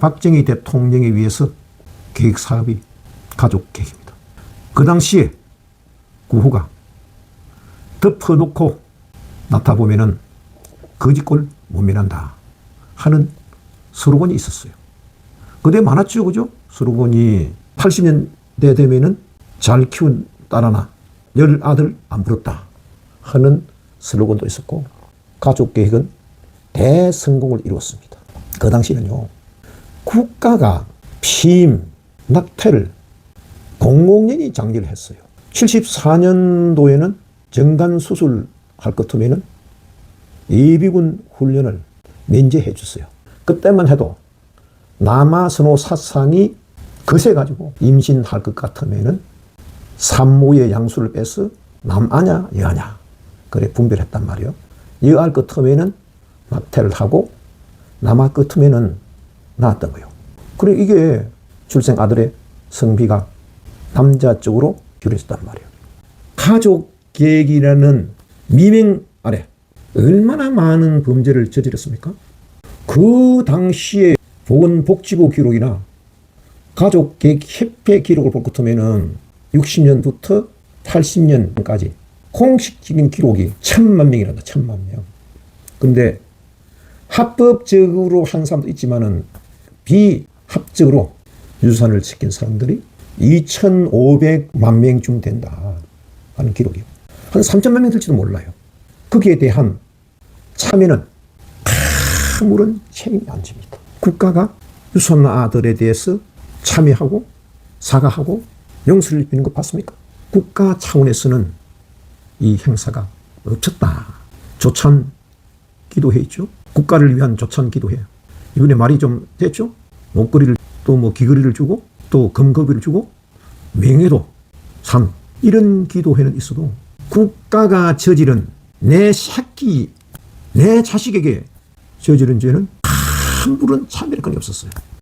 박정희 대통령에 의해서 계획 사업이 가족 계획입니다. 그 당시에 구호가 덮어놓고 나타 보면은 거짓골 못 면한다 하는 슬로건이 있었어요. 그때 많았죠, 그죠? 슬로건이 80년대 되면은 잘 키운 딸 하나, 열 아들 안 부럽다 하는 슬로건도 있었고 가족 계획은 대성공을 이루었습니다. 그 당시는요, 국가가 피임, 낙태를 공공연히 장려를 했어요. 74년도에는 정관 수술 할것 같으면은 예비군 훈련을 면제해 줬어요. 그때만 해도 남아선호 사상이 거세가지고 임신할 것 같으면은 산모의 양수를 빼서 남아냐 여아냐 그래 분별했단 말이요. 여할 것 같으면은 낙태를 하고 남아 것 같으면은 낳았던 거요. 그래 이게 출생 아들의 성비가 남자 쪽으로 기울어졌단 말이에요. 가족 계획이라는 미명 아래 얼마나 많은 범죄를 저질렀습니까? 그 당시에 보건복지부 기록이나 가족 계획 협회 기록을 볼것 같으면은 60년부터 80년까지 공식적인 기록이 천만 명이란다, 천만 명. 근데 합법적으로 한 사람도 있지만은 비합적으로 유산을 지킨 사람들이 2,500만 명중 된다 하는 기록이요. 한 3천만 명 될지도 몰라요. 거기에 대한 참여는 아무런 책임이 안 집니다. 국가가 유손 아들에 대해서 참여하고 사과하고 용서를 비는 거 봤습니까? 국가 차원에서는 이 행사가 없었다. 조찬 기도회 있죠. 국가를 위한 조찬 기도회. 이번에 말이 좀 됐죠. 목걸이를 또 뭐 귀걸이를 주고 또 금거비를 주고 명예도 산 이런 기도회는 있어도 국가가 저지른 내 새끼 내 자식에게 저지른 죄는 아무런 참여를 건이 없었어요.